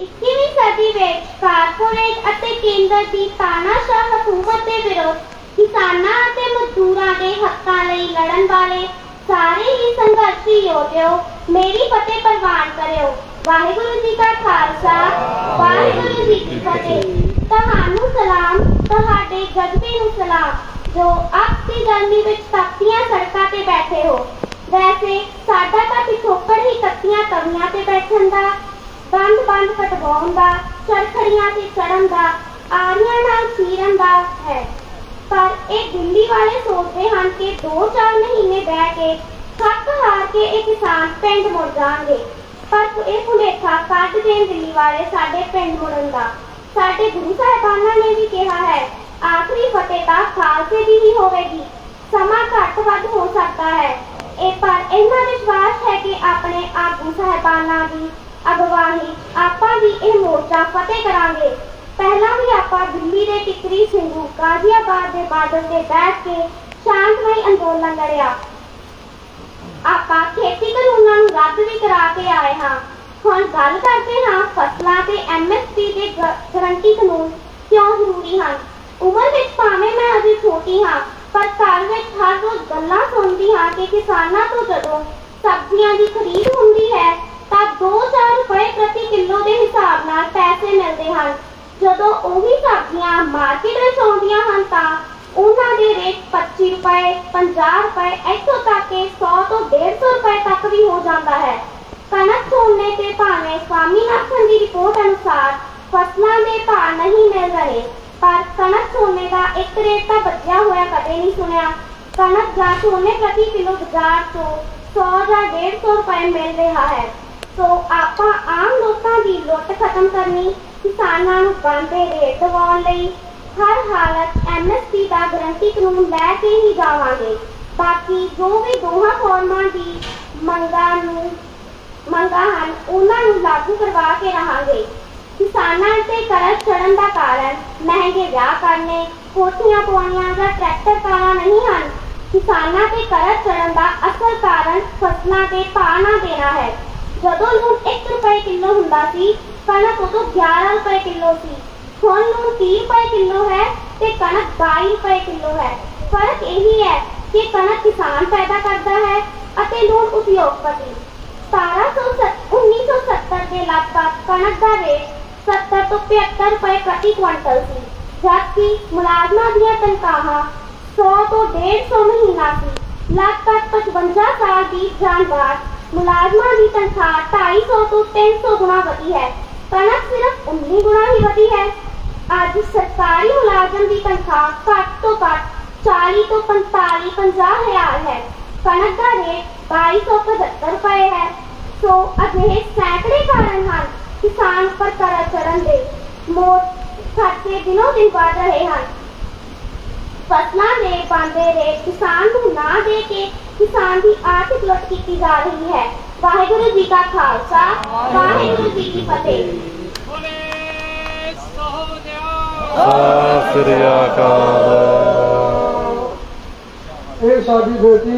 21ਵੀਂ ਸਦੀ ਵਿੱਚ ਕਾਰਪੋਰੇਟ ਅਤੇ ਕੇਂਦਰ ਦੀ ਤਾਨਾਸ਼ਾਹ ਹਕੂਮਤ ਦੇ ਵਿਰੁੱਧ ਕਿਸਾਨਾਂ ਅਤੇ ਮਜ਼ਦੂਰਾਂ ਦੇ ਹੱਕਾਂ ਲਈ ਲੜਨ ਵਾਲੇ ਸਾਰੇ ਹੀ ਸੰਘਰਸ਼ੀ ਯੋਧਿਓ ਮੇਰੀ ਫਤਿਹ ਪ੍ਰਵਾਨ ਕਰਿਓ। ਵਾਹਿਗੁਰੂ ਜੀ ਕਾ ਖਾਲਸਾ, ਵਾਹਿਗੁਰੂ ਜੀ ਕੀ ਫਤਿਹ। ਤੁਹਾਨੂੰ ਸਲਾਮ, ਤੁਹਾਡੇ ਜਜ਼ਬੇ ਨੂੰ ਸਲਾਮ, ਜੋ ਅੱਗ ਦੀ ਗਰਮੀ ਵਿੱਚ ਤਪਤੀਆਂ ਸੜਕਾਂ ਤੇ ਬੈਠੇ ਹੋ। ਵੈਸੇ ਸਾਡਾ ਤਾਂ ਪਿਛੋਕੜ ਹੀ ਤਪਤੀਆਂ ਤਵੀਆਂ ਤੇ ਬੈਠਣ ਦਾ ਬੰਦ ਬੰਦ ਕਟਵਾਉਣ ਦਾ, ਚਰਖੜੀਆਂ ਤੇ ਚੜਨ ਦਾ, ਆਰੀਆਂ ਨਾਲ ਚੀਰਨ ਦਾ ਹੈ। ਪਰ ਇਹ ਦਿੱਲੀ ਵਾਲੇ ਸੋਚਦੇ ਹਨ ਕਿ 2-4 ਮਹੀਨੇ ਬਹਿ ਕੇ ਥੱਕ ਹਾਰ ਕੇ ਇਹ ਕਿਸਾਨ ਪਿੰਡ ਮੁੜ ਜਾਣਗੇ। ਪਰ ਇਹ ਭੁਲੇਖਾ ਕੱਢ ਦੇਣ ਦਿੱਲੀ ਵਾਲੇ ਸਾਡੇ ਪਿੰਡ ਮੁੜਨ ਦਾ। ਸਾਡੇ ਗੁਰੂ ਸਾਹਿਬਾਨਾਂ ਨੇ ਵੀ ਕਿਹਾ ਹੈ, ਆਖਰੀ ਫਤਿਹ ਤਾਂ ਖਾਲਸੇ ਦੀ ਹੀ ਹੋਵੇਗੀ। ਸਮਾਂ ਘੱਟ ਵੱਧ ਹੋ ਸਕਦਾ ਹੈ। ਇਹ ਪਰ ਇਹਨਾਂ ਵਿਸ਼ਵਾਸ ਹੈ ਕਿ ਆਪਣੇ ਆਗੂ ਸਾਹਿਬਾਨਾਂ ਦੀ ਅਗਵਾਈ, ਆਪਾਂ ਵੀ ਇਹ ਮੋਰਚਾ ਫਤਿਹ ਕਰਾਂਗੇ। ਪਹਿਲਾਂ ਵੀ ਆਪਾਂ ਦਿੱਲੀ ਦੇ ਟਿਕਰੀ ਸਿੰਘੂ ਗਾਜ਼ੀਆਬਾਦ ਦੇ ਬਾਰਡਰ ਤੇ ਬੈਠ ਕੇ ਸ਼ਾਂਤਮਈ ਅੰਦੋਲਨ ਲੜਿਆ। ਆਪਾਂ ਖੇਤੀ ਕਾਨੂੰਨਾਂ ਨੂੰ ਰੱਦ ਵੀ ਕਰਾ ਕੇ ਆਏ ਹਾਂ। ਹੁਣ ਗੱਲ ਕਰਦੇ ਹਾਂ ਫਸਲਾਂ ਤੇ ਐਮਐਸਪੀ ਦੇ ਗਰੰਟੀ ਕਾਨੂੰਨ ਕਿਉਂ ਜ਼ਰੂਰੀ ਹਨ? ਉਮਰ ਵਿੱਚ ਭਾਵੇਂ ਮੈਂ ਅਜੇ ਛੋਟੀ ਹਾਂ, ਪਰ ਘਰ ਵਿੱਚ ਹਰ ਰੋਜ਼ ਗੱਲਾਂ ਸੁਣਦੀ ਹਾਂ ਕਿ ਕਿਸਾਨਾਂ ਤੋਂ ਜਦੋਂ ਸਬਜ਼ੀਆਂ ਦੀ ਖਰੀਦ ਹੁੰਦੀ ਹੈ ਤਾਂ 2-4 ਰੁਪਏ ਪ੍ਰਤੀ ਕਿਲੋ ਦੇ ਹਿਸਾਬ ਨਾਲ ਪੈਸੇ ਮਿਲਦੇ ਹਨ। ਜਦੋਂ ਉਹੀ ਸਬਜ਼ੀਆਂ ਮਾਰਕੀਟ ਵਿੱਚ ਆਉਂਦੀਆਂ ਹਨ ਤਾਂ ਉਹਨਾਂ ਦੇ ਰੇਟ 25 ਰੁਪਏ 50 ਰੁਪਏ, ਇੱਥੋਂ ਤੱਕ ਕਿ 100 ਤੋਂ 150 ਰੁਪਏ ਤੱਕ ਵੀ ਹੋ ਜਾਂਦਾ ਹੈ। ਕਣਕ ਝੋਨੇ ਤੇ ਭਾਵੇਂ ਸਵਾਮੀਨਾਥਨ ਦੀ ਰਿਪੋਰਟ ਅਨੁਸਾਰ ਫਸਲਾਂ ਦੇ ਭਾਅ ਨਹੀਂ ਮਿਲ ਰਹੇ, ਪਰ ਕਣਕ ਝੋਨੇ ਦਾ ਇੱਕ ਰੇਟ ਤਾਂ ਬਚਿਆ ਹੋਇਆ ਕਦੇ ਨਹੀਂ ਸੁਣਿਆ। ਕਣਕ ਜਾਂ ਝੋਨੇ ਪ੍ਰਤੀ ਕਿਲੋ ਬਾਜ਼ਾਰ ਤੋਂ 100 ਜਾਂ 150 ਰੁਪਏ ਮਿਲ ਰਿਹਾ ਹੈ ਸੋ ਆਪਾਂ ਆਮ ਲੋਕਾਂ ਦੀ ਲੁੱਟ ਖਤਮ ਕਰਨੀ, ਕਿਸਾਨਾਂ ਨੂੰ ਬਣਦੇ ਰੇਟ ਦਿਵਾਉਣ ਲਈ। ਹਰ ਹਾਲਤ ਐਮਐਸਪੀ ਦਾ ਗਰੰਟੀ ਕਾਨੂੰਨ ਲੈ ਕੇ ਹੀ ਜਾਵਾਂਗੇ। ਬਾਕੀ ਜੋ ਵੀ ਦੋਹਾਂ ਫੋਰਮਾਂ ਦੀ ਮੰਗਾਂ ਨੂੰ, ਮੰਗਾਂ ਹਨ, ਉਹਨਾਂ ਨੂੰ ਲਾਗੂ ਕਰਵਾ ਕੇ ਰਹਾਂਗੇ। ਕਿਸਾਨਾਂ ਤੇ ਕਰਜ਼ ਚੜਨ ਦਾ ਕਾਰਨ ਮਹਿੰਗੇ ਵਿਆਹ ਕਰਨੇ, ਕੋਠੀਆਂ ਪਵਾਉਣੀਆਂ ਜਾਂ ਟਰੈਕਟਰ ਕਾਰਾਂ ਨਹੀਂ ਹਨ। ਕਿਸਾਨਾਂ ਤੇ ਕਰਜ਼ ਚੜਨ ਦਾ ਅਸਲ ਕਾਰਨ ਫਸਲਾਂ ਦੇ ਭਾਅ ਨਾ ਦੇਣਾ ਹੈ। ਜਦੋਂ ਲੂਣ 1 ਰੁਪਏ ਕਿਲੋ ਹੁੰਦਾ ਸੀ ਕਣਕ ਉਦੋਂ 11 ਰੁਪਏ ਕਿਲੋ ਸੀ ਹੁਣ ਲੂਣ 30 ਰੁਪਏ ਕਿਲੋ ਹੈ ਤੇ ਕਣਕ 22 ਰੁਪਏ ਕਿਲੋ ਹੈ ਫ਼ਰਕ ਇਹੀ ਹੈ ਕਿ ਕਣਕ ਕਿਸਾਨ ਪੈਦਾ ਕਰਦਾ ਹੈ ਅਤੇ ਲੂਣ ਉਦਯੋਗਪਤੀ 1770 1970 ਦੇ ਲਗਭਗ ਕਣਕ ਦਾ ਰੇਟ 70 ਤੋਂ 75 ਰੁਪਏ ਪ੍ਰਤੀ ਕੁਇੰਟਲ ਸੀ ਜਦਕਿ ਮੁਲਾਜ਼ਮਾਂ ਦੀਆਂ ਤਨਖਾਹਾਂ 100 ਤੋਂ 150 ਮਹੀਨਾ ਸੀ ਲਗਭਗ 55 ਸਾਲ ਦੀ ਜਾਣ ਬਾਅਦ ਮੁਲਾਜ਼ਮਾਂ ਦੀ ਤਨਖਾਹ 250 ਤੋਂ 300 ਗੁਣਾ ਵਧੀ ਹੈ ਕਣਕ ਸਿਰਫ 19 ਗੁਣਾ ਹੀ ਵਧੀ ਹੈ ਅੱਜ ਸਰਕਾਰੀ ਮੁਲਾਜ਼ਮ ਦੀ ਤਨਖਾਹ ਘੱਟ ਤੋਂ ਘੱਟ 40 ਤੋਂ 45 50 ਹਜ਼ਾਰ ਹੈ ਕਣਕ ਦਾ ਰੇਟ 2275 ਰੁਪਏ ਹੈ ਸੋ ਅਜਿਹੇ ਸੈਂਕੜੇ ਕਾਰਨ ਹਨ ਕਿਸਾਨ ਉੱਪਰ ਕਰਜ਼ ਚੜਨ ਦੇ ਮੋਟ ਖਰਚੇ ਦਿਨੋਂ ਦਿਨ ਵੱਧ ਰਹੇ ਹਨ ਫਸਲਾਂ ਦੇ ਬਣਦੇ ਰੇਟ ਕਿਸਾਨ ਨੂੰ ਨਾ ਦੇ ਕੇ ਕਿਸਾਨ ਦੀ ਆਰਥਿਕ ਲੁੱਟ ਕੀਤੀ ਜਾ ਰਹੀ ਹੈ ਵਾਹਿਗੁਰੂ ਜੀ ਕਾ ਖਾਲਸਾ ਵਾਹਿਗੁਰੂ ਜੀ ਕੀ ਫਤਿਹ ਬੋਲੇ ਸੋਹਣਿਆ ਸਤਿ ਸ੍ਰੀ ਅਕਾਲ। ਇਹ ਸਾਡੀ ਬੇਟੀ